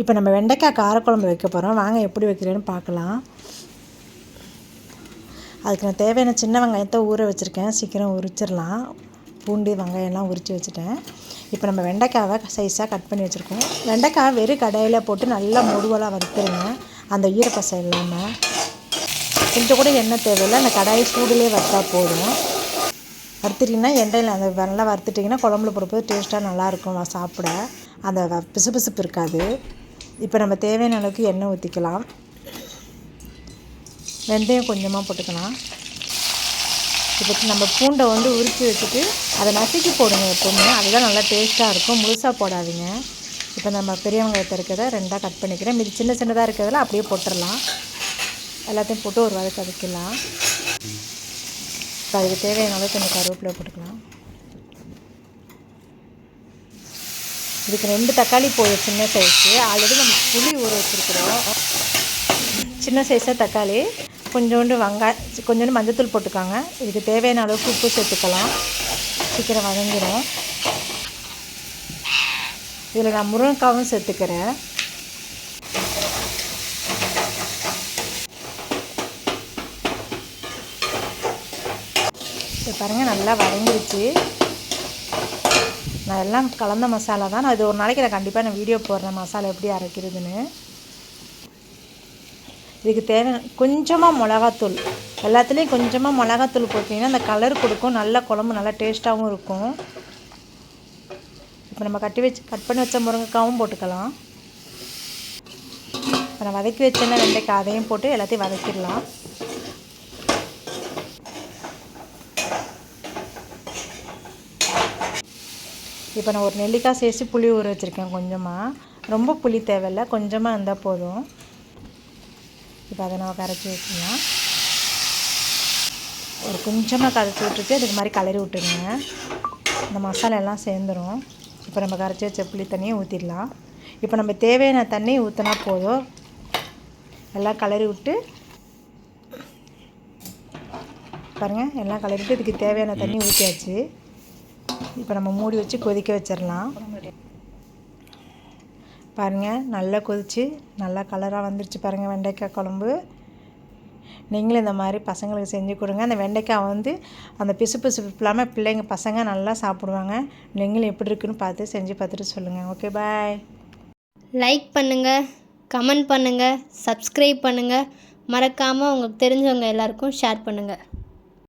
இப்போ நம்ம வெண்டைக்காய் காரக்குழம்பு வைக்க போகிறோம் வாங்க எப்படி வைக்கிறேன்னு பார்க்கலாம். அதுக்கு நான் தேவையான சின்ன வெங்காயத்தை ஊற வச்சுருக்கேன். சீக்கிரம் உரிச்சிடலாம். பூண்டு வெங்காயம்லாம் உரித்து வச்சுட்டேன். இப்போ நம்ம வெண்டைக்காவை சைஸாக கட் பண்ணி வச்சுருக்கோம். வெண்டைக்காய் வெறும் கடையில் போட்டு நல்லா முருவலாக வறுத்துருங்க. அந்த ஈரப்பசை இல்லாமல் கொஞ்சம் கூட எண்ணெய் தேவையில்லை. அந்த கடாயை சூடுலேயே வறுத்தா போதும். வறுத்துட்டிங்கன்னா எண்ணெயில் அந்த நல்லா வறுத்துட்டிங்கன்னா குழம்புல போடும்போது டேஸ்ட்டாக நல்லாயிருக்கும் சாப்பிட. அந்த பிசுபிசுப்பு இருக்காது. இப்போ நம்ம தேவையான அளவுக்கு எண்ணெய் ஊற்றிக்கலாம். வெந்தயம் கொஞ்சமாக போட்டுக்கலாம். இப்போ நம்ம பூண்டை வந்து உரித்து வச்சுட்டு அதை நசுக்கி போடுங்க எப்போவுமே. அதுதான் நல்லா டேஸ்ட்டாக இருக்கும். முழுசாக போடாதீங்க. இப்போ நம்ம பெரிய வெங்காயத்தை இருக்கிறத ரெண்டாக கட் பண்ணிக்கிறேன். மீதி சின்ன சின்னதாக இருக்கிறதுல அப்படியே போட்டுடலாம் எல்லாத்தையும் போட்டு ஒரு வதக்கு வதக்கலாம் இப்போ அதுக்கு தேவையான அளவுக்கு கொஞ்சம் கருவேப்பிலை போட்டுக்கலாம். இதுக்கு ரெண்டு தக்காளி போதும் சின்ன சைஸு ஆல்ரெடி நம்ம புளி ஊற வச்சுருக்குறோம். சின்ன சைஸாக தக்காளி கொஞ்சோண்டு வெங்காயம் கொஞ்சோண்டு மஞ்சத்தூள் போட்டுக்காங்க. இதுக்கு தேவையான அளவுக்கு உப்பு சேர்த்துக்கலாம். சீக்கிரம் வதங்கிடும் இதில் நான் முருங்கைக்காவும் சேர்த்துக்கிறேன். இப்போ பாருங்கள் நல்லா வதங்கிடுச்சு அதெல்லாம் எல்லாம் கலந்த மசாலா தான். நான் இது ஒரு நாளைக்கு நான் கண்டிப்பாக நான் வீடியோ போடுறேன். மசாலா எப்படி அரைக்கிறதுன்னு. இதுக்கு தேவை கொஞ்சமாக மிளகாத்தூள். எல்லாத்துலேயும் கொஞ்சமாக மிளகாத்தூள் போட்டிங்கன்னா அந்த கலர் கொடுக்கும். நல்ல குழம்பு நல்லா டேஸ்ட்டாகவும் இருக்கும். இப்போ நம்ம கட்டி வச்சு கட் பண்ணி வச்ச முருங்கைக்காவும் போட்டுக்கலாம். இப்போ நான் வதக்கி வச்சேன்னா வெண்டைக்காய் அதையும் போட்டு எல்லாத்தையும் வதக்கிடலாம். இப்போ நான் ஒரு நெல்லிக்காய் சேர்த்து புளி ஊற வச்சுருக்கேன் கொஞ்சமாக ரொம்ப புளி தேவையில்ல கொஞ்சமாக இருந்தால் போதும். இப்போ அதை நம்ம கரைச்சி வச்சுக்கலாம் ஒரு கொஞ்சமாக கரைச்சி விட்டுட்டு இதுக்கு மாதிரி கலரி விட்டுருங்க. இந்த மசாலா எல்லாம் சேர்ந்துடும் இப்போ நம்ம கரைச்சி வச்ச புளி தண்ணியை ஊற்றிடலாம் இப்போ நம்ம தேவையான தண்ணி ஊற்றினா போதும். எல்லாம் கலரி விட்டு பாருங்கள் எல்லாம் கலரிட்டு இதுக்கு தேவையான தண்ணி ஊற்றியாச்சு இப்போ நம்ம மூடி வச்சு கொதிக்க வச்சிடலாம். பாருங்கள் நல்லா கொதித்து நல்லா கலராக வந்துருச்சு பாருங்கள் வெண்டைக்காய் குழம்பு. நீங்களும் இந்த மாதிரி பசங்களுக்கு செஞ்சு கொடுங்க. அந்த வெண்டைக்காய் வந்து அந்த பிசு பிசு இல்லாமல் பிள்ளைங்க பசங்க நல்லா சாப்பிடுவாங்க. நீங்களும் எப்படி இருக்குன்னு பார்த்து செஞ்சு பார்த்துட்டு சொல்லுங்கள் ஓகே பாய் லைக் பண்ணுங்கள் கமெண்ட் பண்ணுங்கள் சப்ஸ்கிரைப் பண்ணுங்கள் மறக்காமல் உங்களுக்கு தெரிஞ்சவங்க எல்லாருக்கும் ஷேர் பண்ணுங்கள்